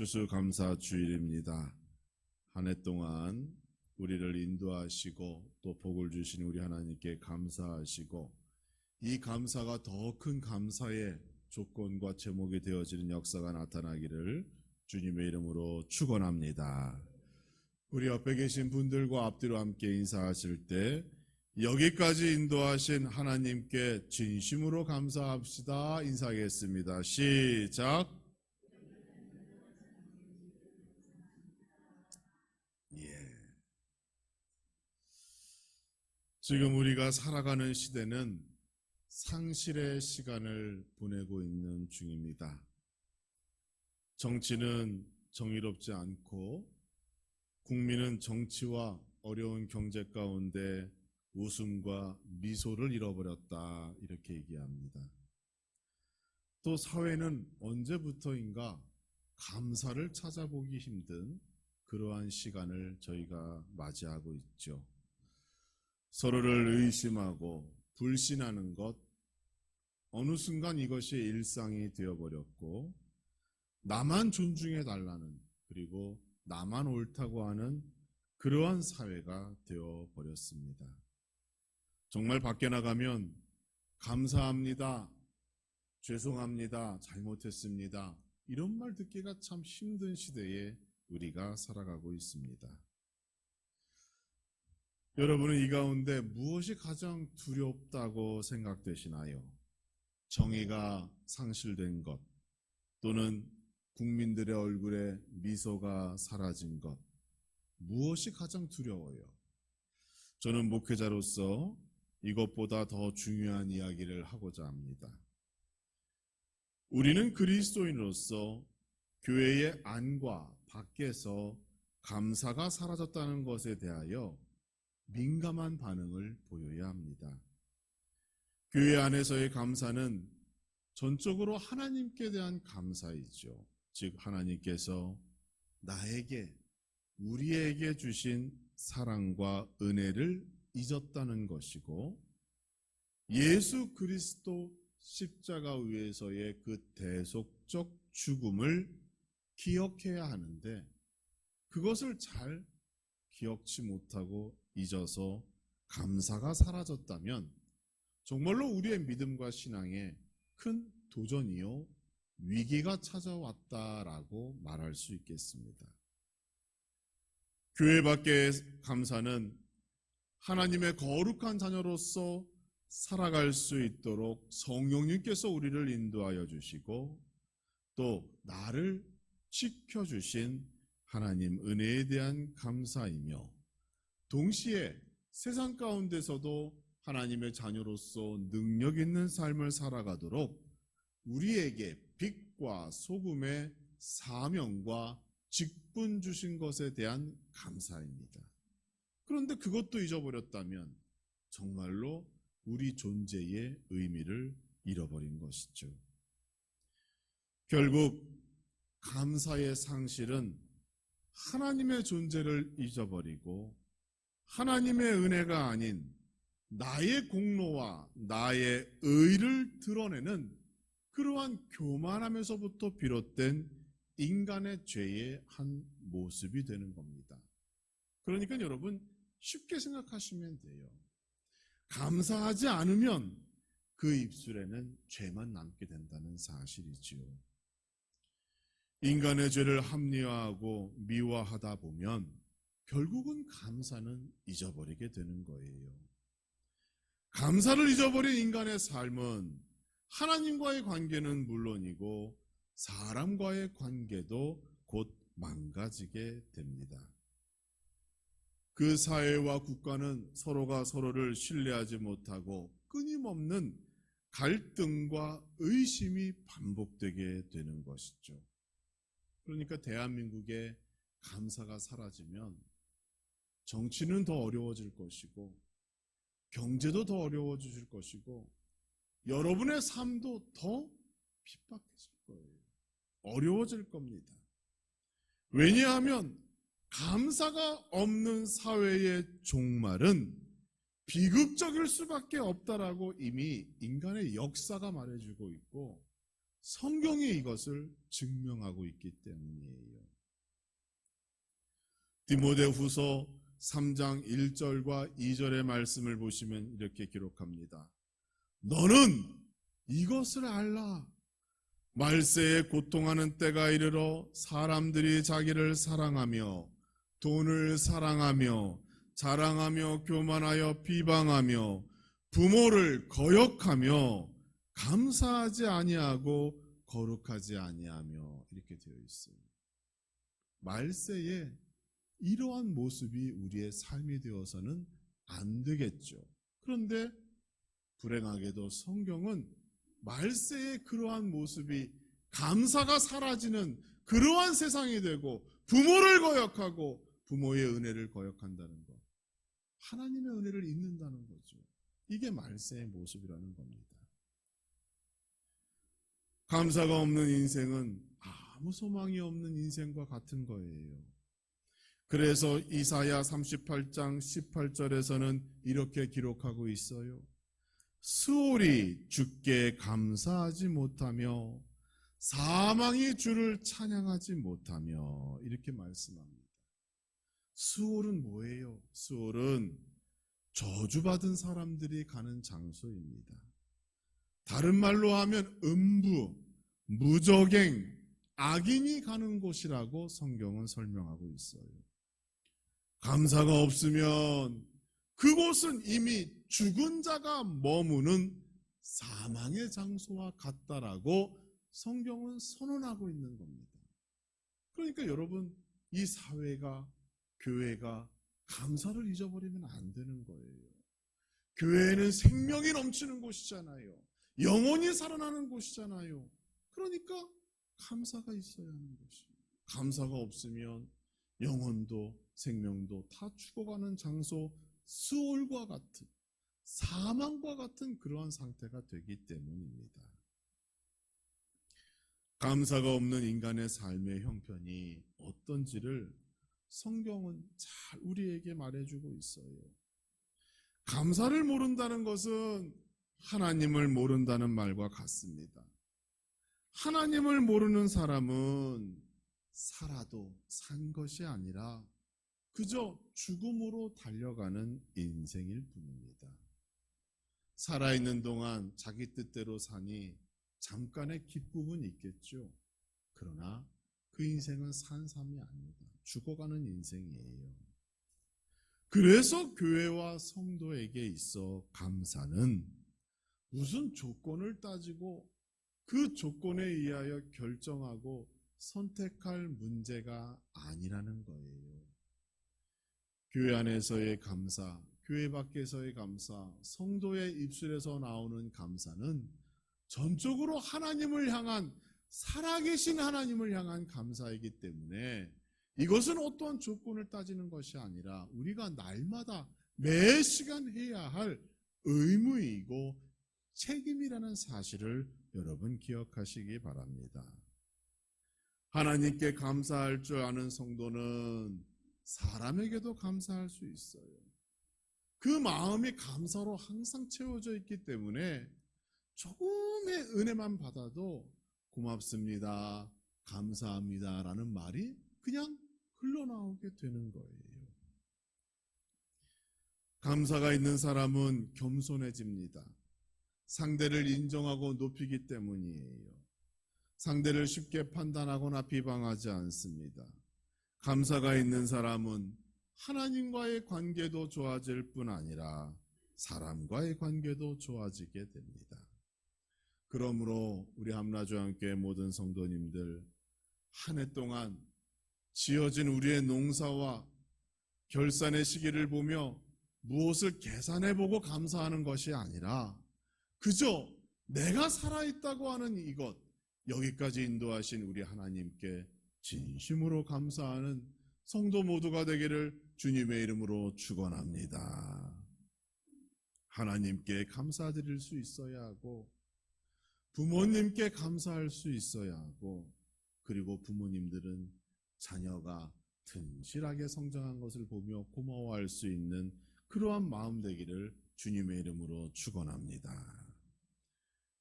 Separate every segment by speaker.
Speaker 1: 추수감사 주일입니다. 한 해 동안 우리를 인도하시고 또 복을 주신 우리 하나님께 감사하시고 이 감사가 더 큰 감사의 조건과 제목이 되어지는 역사가 나타나기를 주님의 이름으로 축원합니다. 우리 옆에 계신 분들과 앞뒤로 함께 인사하실 때 여기까지 인도하신 하나님께 진심으로 감사합시다. 인사하겠습니다. 시작. 지금 우리가 살아가는 시대는 상실의 시간을 보내고 있는 중입니다. 정치는 정의롭지 않고 국민은 정치와 어려운 경제 가운데 웃음과 미소를 잃어버렸다. 이렇게 얘기합니다. 또 사회는 언제부터인가 감사를 찾아보기 힘든 그러한 시간을 저희가 맞이하고 있죠. 서로를 의심하고 불신하는 것, 어느 순간 이것이 일상이 되어버렸고, 나만 존중해 달라는, 그리고 나만 옳다고 하는 그러한 사회가 되어버렸습니다. 정말 밖에 나가면 감사합니다. 죄송합니다. 잘못했습니다. 이런 말 듣기가 참 힘든 시대에 우리가 살아가고 있습니다. 여러분은 이 가운데 무엇이 가장 두렵다고 생각되시나요? 정의가 상실된 것, 또는 국민들의 얼굴에 미소가 사라진 것, 무엇이 가장 두려워요? 저는 목회자로서 이것보다 더 중요한 이야기를 하고자 합니다. 우리는 그리스도인으로서 교회의 안과 밖에서 감사가 사라졌다는 것에 대하여 민감한 반응을 보여야 합니다. 교회 안에서의 감사는 전적으로 하나님께 대한 감사이죠. 즉, 하나님께서 나에게, 우리에게 주신 사랑과 은혜를 잊었다는 것이고, 예수 그리스도 십자가 위에서의 그 대속적 죽음을 기억해야 하는데, 그것을 잘 기억치 못하고 잊어서 감사가 사라졌다면, 정말로 우리의 믿음과 신앙에 큰 도전이요, 위기가 찾아왔다라고 말할 수 있겠습니다. 교회 밖의 감사는 하나님의 거룩한 자녀로서 살아갈 수 있도록 성령님께서 우리를 인도하여 주시고 또 나를 지켜주신 하나님 은혜에 대한 감사이며 동시에 세상 가운데서도 하나님의 자녀로서 능력 있는 삶을 살아가도록 우리에게 빛과 소금의 사명과 직분 주신 것에 대한 감사입니다. 그런데 그것도 잊어버렸다면 정말로 우리 존재의 의미를 잃어버린 것이죠. 결국 감사의 상실은 하나님의 존재를 잊어버리고 하나님의 은혜가 아닌 나의 공로와 나의 의를 드러내는 그러한 교만함에서부터 비롯된 인간의 죄의 한 모습이 되는 겁니다. 그러니까 여러분 쉽게 생각하시면 돼요. 감사하지 않으면 그 입술에는 죄만 남게 된다는 사실이지요. 인간의 죄를 합리화하고 미화하다 보면 결국은 감사는 잊어버리게 되는 거예요. 감사를 잊어버린 인간의 삶은 하나님과의 관계는 물론이고 사람과의 관계도 곧 망가지게 됩니다. 그 사회와 국가는 서로가 서로를 신뢰하지 못하고 끊임없는 갈등과 의심이 반복되게 되는 것이죠. 그러니까 대한민국의 감사가 사라지면 정치는 더 어려워질 것이고 경제도 더 어려워질 것이고 여러분의 삶도 더 핍박해질 거예요. 어려워질 겁니다. 왜냐하면 감사가 없는 사회의 종말은 비극적일 수밖에 없다라고 이미 인간의 역사가 말해주고 있고 성경이 이것을 증명하고 있기 때문이에요. 디모데후서 3장 1절과 2절의 말씀을 보시면 이렇게 기록합니다. 너는 이것을 알라. 말세에 고통하는 때가 이르러 사람들이 자기를 사랑하며 돈을 사랑하며 자랑하며 교만하여 비방하며 부모를 거역하며 감사하지 아니하고 거룩하지 아니하며 이렇게 되어 있어요. 말세에 이러한 모습이 우리의 삶이 되어서는 안 되겠죠. 그런데 불행하게도 성경은 말세의 그러한 모습이 감사가 사라지는 그러한 세상이 되고 부모를 거역하고 부모의 은혜를 거역한다는 것. 하나님의 은혜를 잊는다는 거죠. 이게 말세의 모습이라는 겁니다. 감사가 없는 인생은 아무 소망이 없는 인생과 같은 거예요. 그래서 이사야 38장 18절에서는 이렇게 기록하고 있어요. 수월이 주께 감사하지 못하며 사망이 주를 찬양하지 못하며 이렇게 말씀합니다. 수월은 뭐예요? 수월은 저주받은 사람들이 가는 장소입니다. 다른 말로 하면 음부, 무적행, 악인이 가는 곳이라고 성경은 설명하고 있어요. 감사가 없으면 그곳은 이미 죽은 자가 머무는 사망의 장소와 같다라고 성경은 선언하고 있는 겁니다. 그러니까 여러분, 이 사회가, 교회가 감사를 잊어버리면 안 되는 거예요. 교회는 생명이 넘치는 곳이잖아요. 영혼이 살아나는 곳이잖아요. 그러니까 감사가 있어야 하는 것이에요. 감사가 없으면 영혼도 생명도 다 죽어가는 장소 수월과 같은 사망과 같은 그러한 상태가 되기 때문입니다. 감사가 없는 인간의 삶의 형편이 어떤지를 성경은 잘 우리에게 말해주고 있어요. 감사를 모른다는 것은 하나님을 모른다는 말과 같습니다. 하나님을 모르는 사람은 살아도 산 것이 아니라 그저 죽음으로 달려가는 인생일 뿐입니다. 살아있는 동안 자기 뜻대로 사니 잠깐의 기쁨은 있겠죠. 그러나 그 인생은 산 삶이 아닙니다. 죽어가는 인생이에요. 그래서 교회와 성도에게 있어 감사는 무슨 조건을 따지고 그 조건에 의하여 결정하고 선택할 문제가 아니라는 거예요. 교회 안에서의 감사, 교회 밖에서의 감사, 성도의 입술에서 나오는 감사는 전적으로 하나님을 향한 살아계신 하나님을 향한 감사이기 때문에 이것은 어떠한 조건을 따지는 것이 아니라 우리가 날마다 매 시간 해야 할 의무이고 책임이라는 사실을 여러분 기억하시기 바랍니다. 하나님께 감사할 줄 아는 성도는 사람에게도 감사할 수 있어요. 그 마음이 감사로 항상 채워져 있기 때문에 조금의 은혜만 받아도 고맙습니다, 감사합니다 라는 말이 그냥 흘러나오게 되는 거예요. 감사가 있는 사람은 겸손해집니다. 상대를 인정하고 높이기 때문이에요. 상대를 쉽게 판단하거나 비방하지 않습니다. 감사가 있는 사람은 하나님과의 관계도 좋아질 뿐 아니라 사람과의 관계도 좋아지게 됩니다. 그러므로 우리 함라조항교회 모든 성도님들 한 해 동안 지어진 우리의 농사와 결산의 시기를 보며 무엇을 계산해 보고 감사하는 것이 아니라 그저 내가 살아있다고 하는 이것 여기까지 인도하신 우리 하나님께 진심으로 감사하는 성도 모두가 되기를 주님의 이름으로 축원합니다. 하나님께 감사드릴 수 있어야 하고 부모님께 감사할 수 있어야 하고 그리고 부모님들은 자녀가 튼실하게 성장한 것을 보며 고마워할 수 있는 그러한 마음 되기를 주님의 이름으로 축원합니다.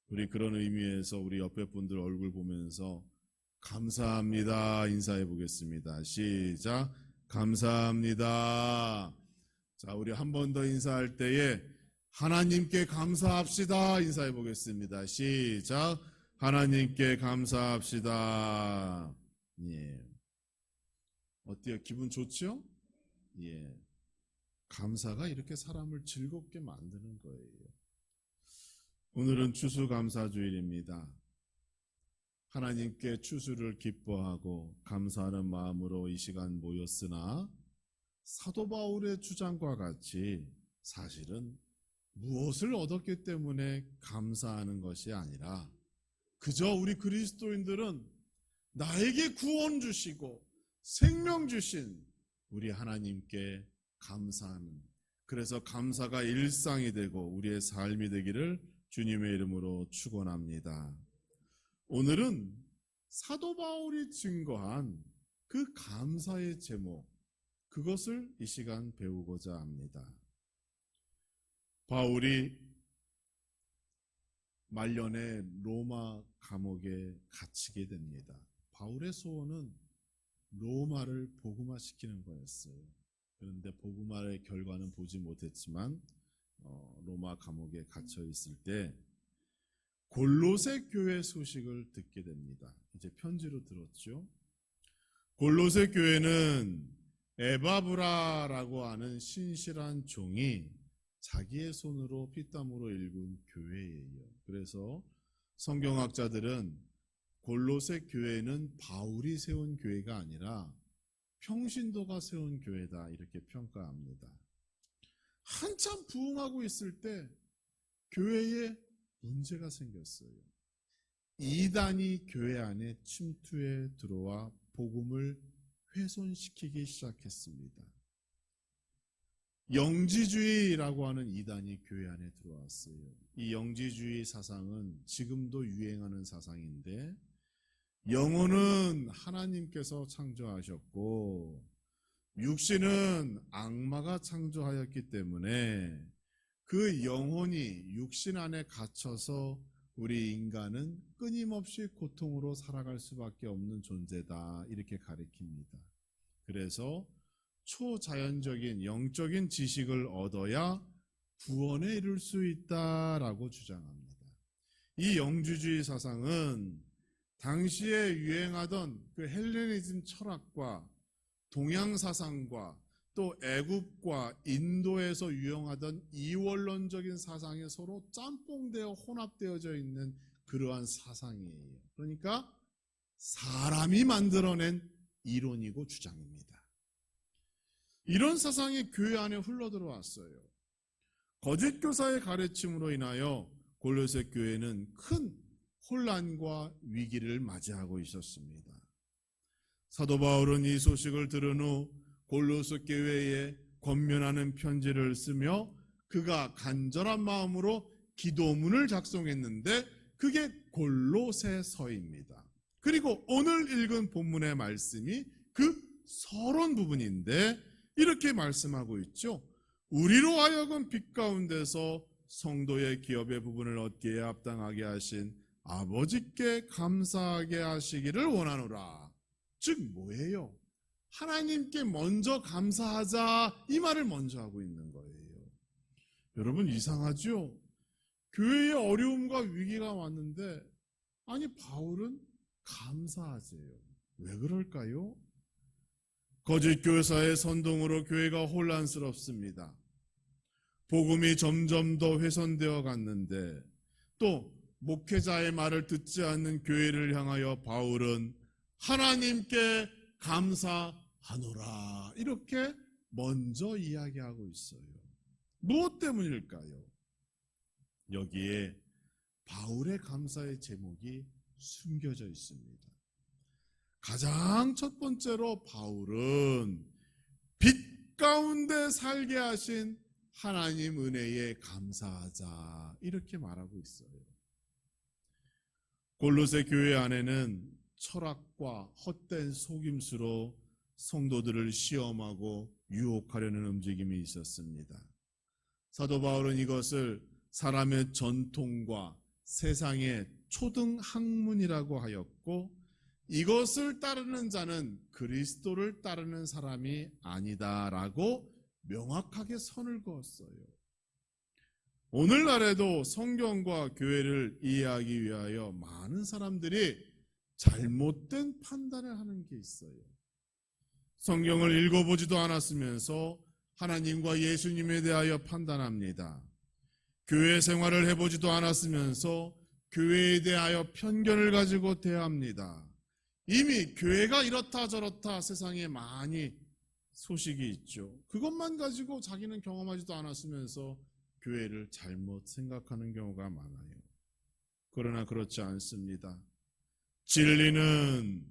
Speaker 1: 우리 그런 의미에서 우리 옆에 분들 얼굴 보면서 감사합니다 인사해 보겠습니다. 시작. 감사합니다. 자, 우리 한 번 더 인사할 때에 하나님께 감사합시다. 인사해 보겠습니다. 시작. 하나님께 감사합시다. 예. 어때요? 기분 좋죠? 예. 감사가 이렇게 사람을 즐겁게 만드는 거예요. 오늘은 추수감사주일입니다. 하나님께 추수를 기뻐하고 감사하는 마음으로 이 시간 모였으나 사도 바울의 주장과 같이 사실은 무엇을 얻었기 때문에 감사하는 것이 아니라 그저 우리 그리스도인들은 나에게 구원 주시고 생명 주신 우리 하나님께 감사하는 그래서 감사가 일상이 되고 우리의 삶이 되기를 주님의 이름으로 축원합니다. 오늘은 사도 바울이 증거한 그 감사의 제목 그것을 이 시간 배우고자 합니다. 바울이 말년에 로마 감옥에 갇히게 됩니다. 바울의 소원은 로마를 복음화시키는 거였어요. 그런데 복음화의 결과는 보지 못했지만 어, 로마 감옥에 갇혀 있을 때 골로새 교회 소식을 듣게 됩니다. 이제 편지로 들었죠. 골로새 교회는 에바브라라고 하는 신실한 종이 자기의 손으로 피땀으로 일군 교회예요. 그래서 성경학자들은 골로새 교회는 바울이 세운 교회가 아니라 평신도가 세운 교회다 이렇게 평가합니다. 한참 부흥하고 있을 때 교회에 문제가 생겼어요. 이단이 교회 안에 침투해 들어와 복음을 훼손시키기 시작했습니다. 영지주의라고 하는 이단이 교회 안에 들어왔어요. 이 영지주의 사상은 지금도 유행하는 사상인데 영혼은 하나님께서 창조하셨고 육신은 악마가 창조하였기 때문에 그 영혼이 육신 안에 갇혀서 우리 인간은 끊임없이 고통으로 살아갈 수밖에 없는 존재다. 이렇게 가리킵니다. 그래서 초자연적인 영적인 지식을 얻어야 구원에 이를 수 있다라고 주장합니다. 이 영주주의 사상은 당시에 유행하던 그 헬레니즘 철학과 동양 사상과 또 애굽과 인도에서 유행하던 이원론적인 사상이 서로 짬뽕되어 혼합되어져 있는 그러한 사상이에요. 그러니까 사람이 만들어낸 이론이고 주장입니다. 이런 사상이 교회 안에 흘러들어왔어요. 거짓 교사의 가르침으로 인하여 골로새 교회는 큰 혼란과 위기를 맞이하고 있었습니다. 사도 바울은 이 소식을 들은 후 골로새 교회에 권면하는 편지를 쓰며 그가 간절한 마음으로 기도문을 작성했는데 그게 골로새서입니다. 그리고 오늘 읽은 본문의 말씀이 그 서론 부분인데 이렇게 말씀하고 있죠. 우리로 하여금 빛 가운데서 성도의 기업의 부분을 얻기에 합당하게 하신 아버지께 감사하게 하시기를 원하노라. 즉 뭐예요? 하나님께 먼저 감사하자 이 말을 먼저 하고 있는 거예요. 여러분 이상하죠? 교회에 어려움과 위기가 왔는데 아니 바울은 감사하세요. 왜 그럴까요? 거짓 교사의 선동으로 교회가 혼란스럽습니다. 복음이 점점 더 훼손되어 갔는데 또 목회자의 말을 듣지 않는 교회를 향하여 바울은 하나님께 감사하노라 이렇게 먼저 이야기하고 있어요. 무엇 때문일까요? 여기에 바울의 감사의 제목이 숨겨져 있습니다. 가장 첫 번째로 바울은 빛 가운데 살게 하신 하나님 은혜에 감사하자 이렇게 말하고 있어요. 골로새 교회 안에는 철학과 헛된 속임수로 성도들을 시험하고 유혹하려는 움직임이 있었습니다. 사도 바울은 이것을 사람의 전통과 세상의 초등 학문이라고 하였고 이것을 따르는 자는 그리스도를 따르는 사람이 아니다라고 명확하게 선을 그었어요. 오늘날에도 성경과 교회를 이해하기 위하여 많은 사람들이 잘못된 판단을 하는 게 있어요. 성경을 읽어보지도 않았으면서 하나님과 예수님에 대하여 판단합니다. 교회 생활을 해보지도 않았으면서 교회에 대하여 편견을 가지고 대합니다. 이미 교회가 이렇다 저렇다 세상에 많이 소식이 있죠. 그것만 가지고 자기는 경험하지도 않았으면서 교회를 잘못 생각하는 경우가 많아요. 그러나 그렇지 않습니다. 진리는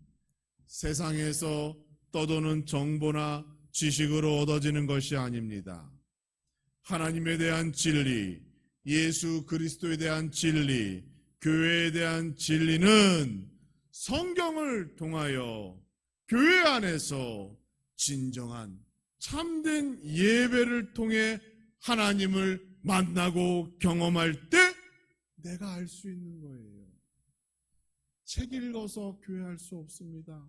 Speaker 1: 세상에서 떠도는 정보나 지식으로 얻어지는 것이 아닙니다. 하나님에 대한 진리, 예수 그리스도에 대한 진리, 교회에 대한 진리는 성경을 통하여 교회 안에서 진정한 참된 예배를 통해 하나님을 만나고 경험할 때 내가 알 수 있는 거예요. 책 읽어서 교회할 수 없습니다.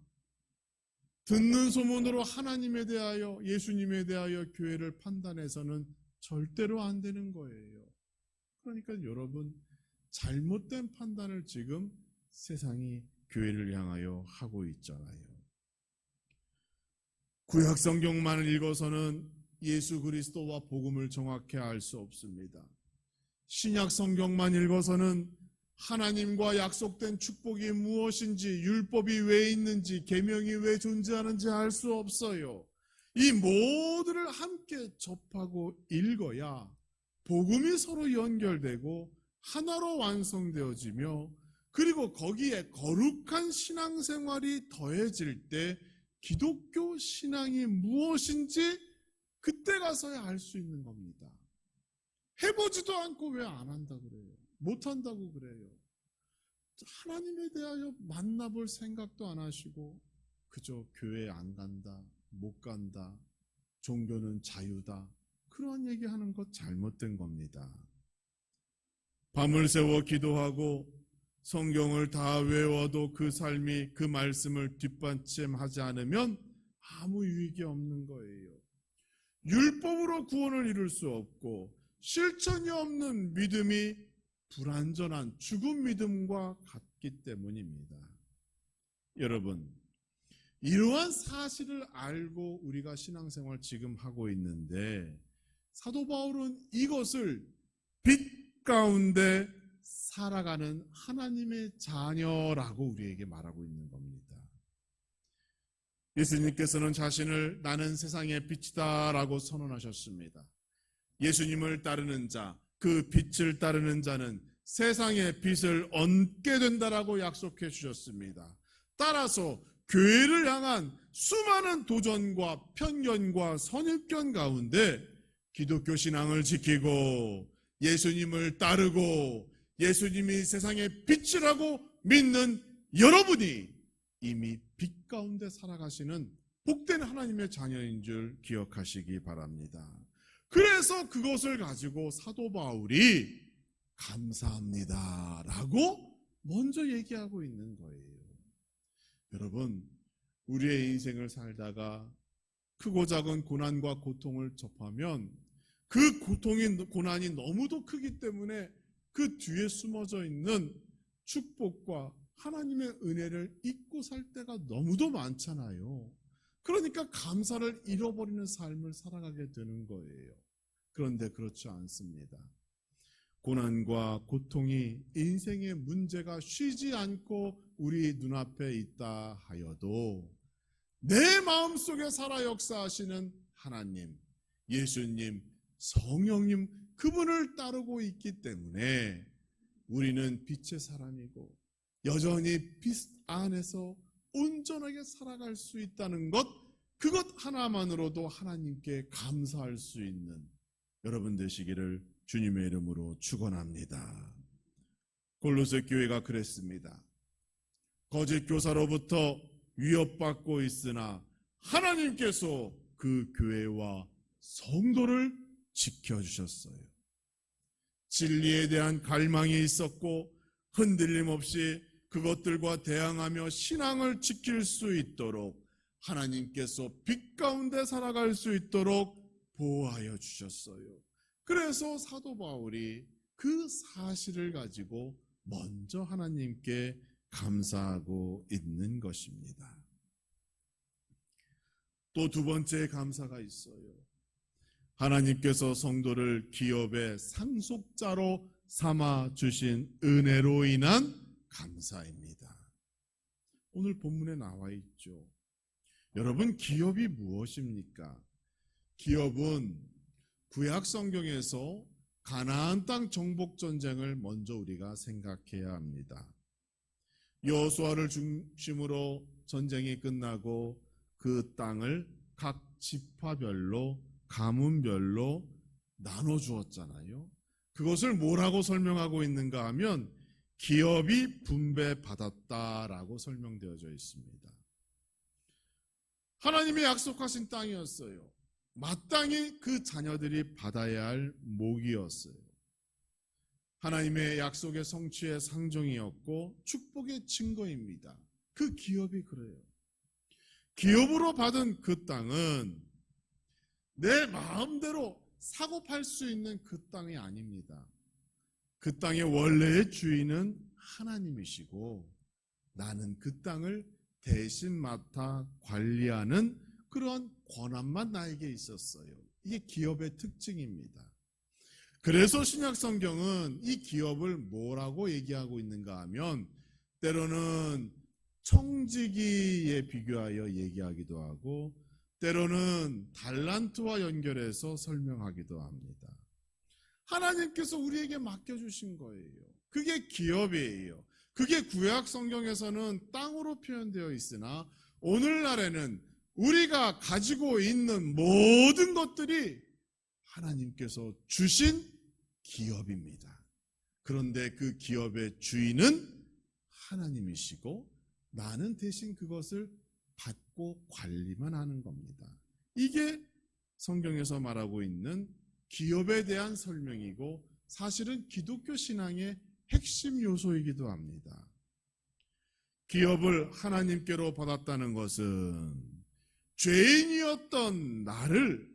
Speaker 1: 듣는 소문으로 하나님에 대하여 예수님에 대하여 교회를 판단해서는 절대로 안 되는 거예요. 그러니까 여러분 잘못된 판단을 지금 세상이 교회를 향하여 하고 있잖아요. 구약 성경만을 읽어서는 예수 그리스도와 복음을 정확히 알 수 없습니다. 신약 성경만 읽어서는 하나님과 약속된 축복이 무엇인지 율법이 왜 있는지 계명이 왜 존재하는지 알 수 없어요. 이 모두를 함께 접하고 읽어야 복음이 서로 연결되고 하나로 완성되어지며 그리고 거기에 거룩한 신앙생활이 더해질 때 기독교 신앙이 무엇인지 그때 가서야 알 수 있는 겁니다. 해보지도 않고 왜 안 한다 그래요? 못 한다고 그래요. 하나님에 대하여 만나볼 생각도 안 하시고 그저 교회 안 간다, 못 간다, 종교는 자유다. 그런 얘기하는 것 잘못된 겁니다. 밤을 새워 기도하고 성경을 다 외워도 그 삶이 그 말씀을 뒷받침하지 않으면 아무 유익이 없는 거예요. 율법으로 구원을 이룰 수 없고 실천이 없는 믿음이 불완전한 죽은 믿음과 같기 때문입니다. 여러분, 이러한 사실을 알고 우리가 신앙생활 지금 하고 있는데 사도 바울은 이것을 빛 가운데 살아가는 하나님의 자녀라고 우리에게 말하고 있는 겁니다. 예수님께서는 자신을 나는 세상의 빛이다라고 선언하셨습니다. 예수님을 따르는 자, 그 빛을 따르는 자는 세상의 빛을 얻게 된다라고 약속해 주셨습니다. 따라서 교회를 향한 수많은 도전과 편견과 선입견 가운데 기독교 신앙을 지키고 예수님을 따르고 예수님이 세상의 빛이라고 믿는 여러분이 이미 빛 가운데 살아가시는 복된 하나님의 자녀인 줄 기억하시기 바랍니다. 그래서 그것을 가지고 사도 바울이 감사합니다. 라고 먼저 얘기하고 있는 거예요. 여러분, 우리의 인생을 살다가 크고 작은 고난과 고통을 접하면 그 고통이, 고난이 너무도 크기 때문에 그 뒤에 숨어져 있는 축복과 하나님의 은혜를 잊고 살 때가 너무도 많잖아요. 그러니까 감사를 잃어버리는 삶을 살아가게 되는 거예요. 그런데 그렇지 않습니다. 고난과 고통이 인생의 문제가 쉬지 않고 우리 눈앞에 있다 하여도 내 마음 속에 살아 역사하시는 하나님, 예수님, 성령님 그분을 따르고 있기 때문에 우리는 빛의 사람이고 여전히 빛 안에서 온전하게 살아갈 수 있다는 것, 그것 하나만으로도 하나님께 감사할 수 있는 여러분 되시기를 주님의 이름으로 축원합니다. 골로새 교회가 그랬습니다. 거짓 교사로부터 위협받고 있으나 하나님께서 그 교회와 성도를 지켜주셨어요. 진리에 대한 갈망이 있었고 흔들림 없이 그것들과 대항하며 신앙을 지킬 수 있도록 하나님께서 빛 가운데 살아갈 수 있도록 보호하여 주셨어요. 그래서 사도 바울이 그 사실을 가지고 먼저 하나님께 감사하고 있는 것입니다. 또 두 번째 감사가 있어요. 하나님께서 성도를 기업의 상속자로 삼아 주신 은혜로 인한 감사입니다. 오늘 본문에 나와 있죠. 여러분, 기업이 무엇입니까? 기업은 구약 성경에서 가나안 땅 정복 전쟁을 먼저 우리가 생각해야 합니다. 여호수아를 중심으로 전쟁이 끝나고 그 땅을 각 지파별로 가문별로 나눠 주었잖아요. 그것을 뭐라고 설명하고 있는가 하면 기업이 분배받았다라고 설명되어져 있습니다. 하나님의 약속하신 땅이었어요. 마땅히 그 자녀들이 받아야 할 목이었어요. 하나님의 약속의 성취의 상정이었고 축복의 증거입니다. 그 기업이 그래요. 기업으로 받은 그 땅은 내 마음대로 사고 팔 수 있는 그 땅이 아닙니다. 그 땅의 원래의 주인은 하나님이시고 나는 그 땅을 대신 맡아 관리하는 그러한 권한만 나에게 있었어요. 이게 기업의 특징입니다. 그래서 신약 성경은 이 기업을 뭐라고 얘기하고 있는가 하면 때로는 청지기에 비교하여 얘기하기도 하고 때로는 달란트와 연결해서 설명하기도 합니다. 하나님께서 우리에게 맡겨주신 거예요. 그게 기업이에요. 그게 구약 성경에서는 땅으로 표현되어 있으나 오늘날에는 우리가 가지고 있는 모든 것들이 하나님께서 주신 기업입니다. 그런데 그 기업의 주인은 하나님이시고 나는 대신 그것을 받고 관리만 하는 겁니다. 이게 성경에서 말하고 있는 기업에 대한 설명이고 사실은 기독교 신앙의 핵심 요소이기도 합니다. 기업을 하나님께로 받았다는 것은 죄인이었던 나를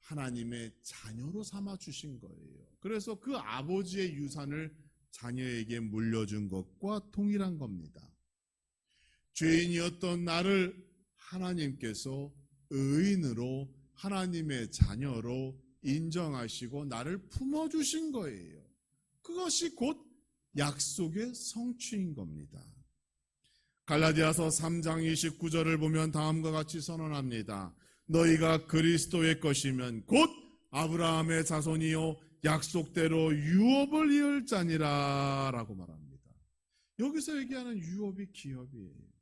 Speaker 1: 하나님의 자녀로 삼아 주신 거예요. 그래서 그 아버지의 유산을 자녀에게 물려준 것과 동일한 겁니다. 죄인이었던 나를 하나님께서 의인으로 하나님의 자녀로 인정하시고 나를 품어주신 거예요. 그것이 곧 약속의 성취인 겁니다. 갈라디아서 3장 29절을 보면 다음과 같이 선언합니다. 너희가 그리스도의 것이면 곧 아브라함의 자손이요 약속대로 유업을 이을 자니라 라고 말합니다. 여기서 얘기하는 유업이 기업이에요.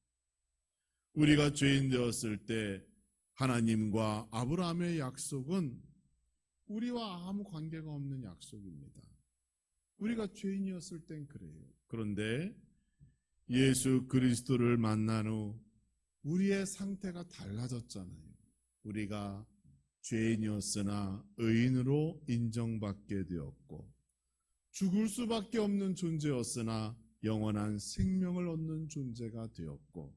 Speaker 1: 우리가 죄인 되었을 때 하나님과 아브라함의 약속은 우리와 아무 관계가 없는 약속입니다. 우리가 죄인이었을 땐 그래요. 그런데 예수 그리스도를 만난 후 우리의 상태가 달라졌잖아요. 우리가 죄인이었으나 의인으로 인정받게 되었고 죽을 수밖에 없는 존재였으나 영원한 생명을 얻는 존재가 되었고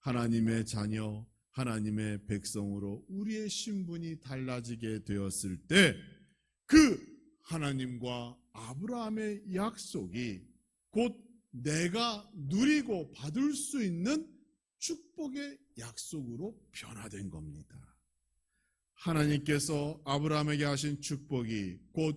Speaker 1: 하나님의 자녀, 하나님의 백성으로 우리의 신분이 달라지게 되었을 때 그 하나님과 아브라함의 약속이 곧 내가 누리고 받을 수 있는 축복의 약속으로 변화된 겁니다. 하나님께서 아브라함에게 하신 축복이 곧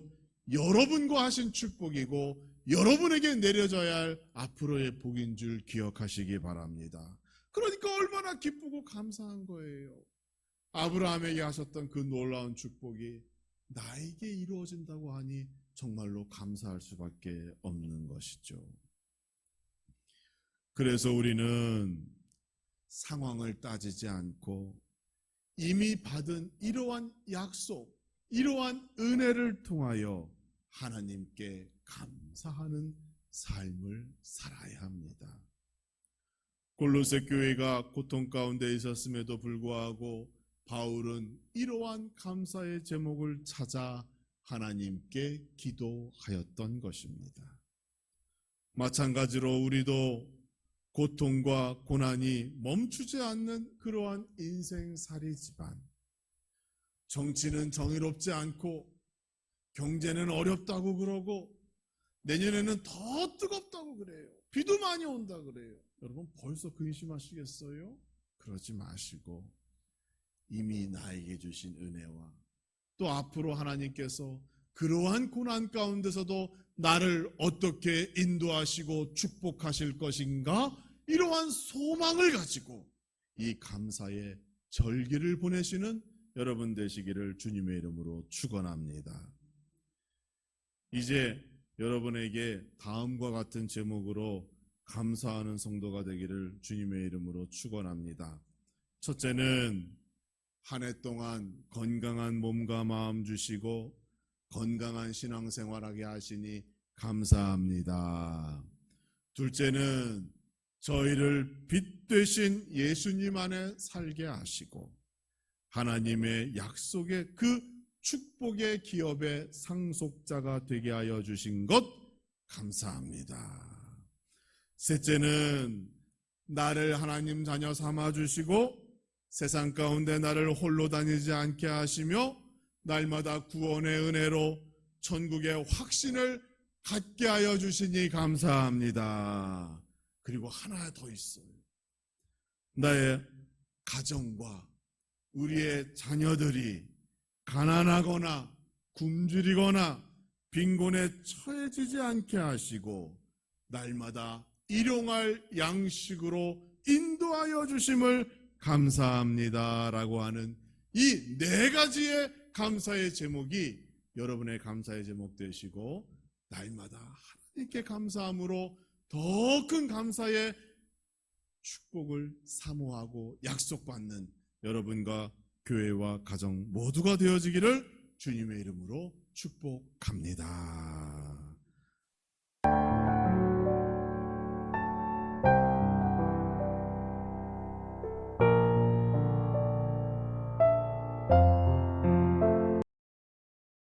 Speaker 1: 여러분과 하신 축복이고 여러분에게 내려져야 할 앞으로의 복인 줄 기억하시기 바랍니다. 그러니까 얼마나 기쁘고 감사한 거예요. 아브라함에게 하셨던 그 놀라운 축복이 나에게 이루어진다고 하니 정말로 감사할 수밖에 없는 것이죠. 그래서 우리는 상황을 따지지 않고 이미 받은 이러한 약속, 이러한 은혜를 통하여 하나님께 감사하는 삶을 살아야 합니다. 골로새 교회가 고통 가운데 있었음에도 불구하고 바울은 이러한 감사의 제목을 찾아 하나님께 기도하였던 것입니다. 마찬가지로 우리도 고통과 고난이 멈추지 않는 그러한 인생살이 집안. 정치는 정의롭지 않고 경제는 어렵다고 그러고 내년에는 더 뜨겁다고 그래요. 비도 많이 온다 그래요. 여러분 벌써 근심하시겠어요? 그러지 마시고 이미 나에게 주신 은혜와 또 앞으로 하나님께서 그러한 고난 가운데서도 나를 어떻게 인도하시고 축복하실 것인가 이러한 소망을 가지고 이 감사의 절기를 보내시는 여러분 되시기를 주님의 이름으로 축원합니다. 이제 여러분에게 다음과 같은 제목으로 감사하는 성도가 되기를 주님의 이름으로 축원합니다. 첫째는 한 해 동안 건강한 몸과 마음 주시고 건강한 신앙생활하게 하시니 감사합니다. 둘째는 저희를 빛 되신 예수님 안에 살게 하시고 하나님의 약속의 그 축복의 기업의 상속자가 되게 하여 주신 것 감사합니다. 셋째는 나를 하나님 자녀 삼아 주시고 세상 가운데 나를 홀로 다니지 않게 하시며 날마다 구원의 은혜로 천국의 확신을 갖게 하여 주시니 감사합니다. 그리고 하나 더 있어요. 나의 가정과 우리의 자녀들이 가난하거나 굶주리거나 빈곤에 처해지지 않게 하시고 날마다 일용할 양식으로 인도하여 주심을 감사합니다 라고 하는 이 네 가지의 감사의 제목이 여러분의 감사의 제목 되시고 날마다 하나님께 감사함으로 더 큰 감사의 축복을 사모하고 약속받는 여러분과 교회와 가정 모두가 되어지기를 주님의 이름으로 축복합니다.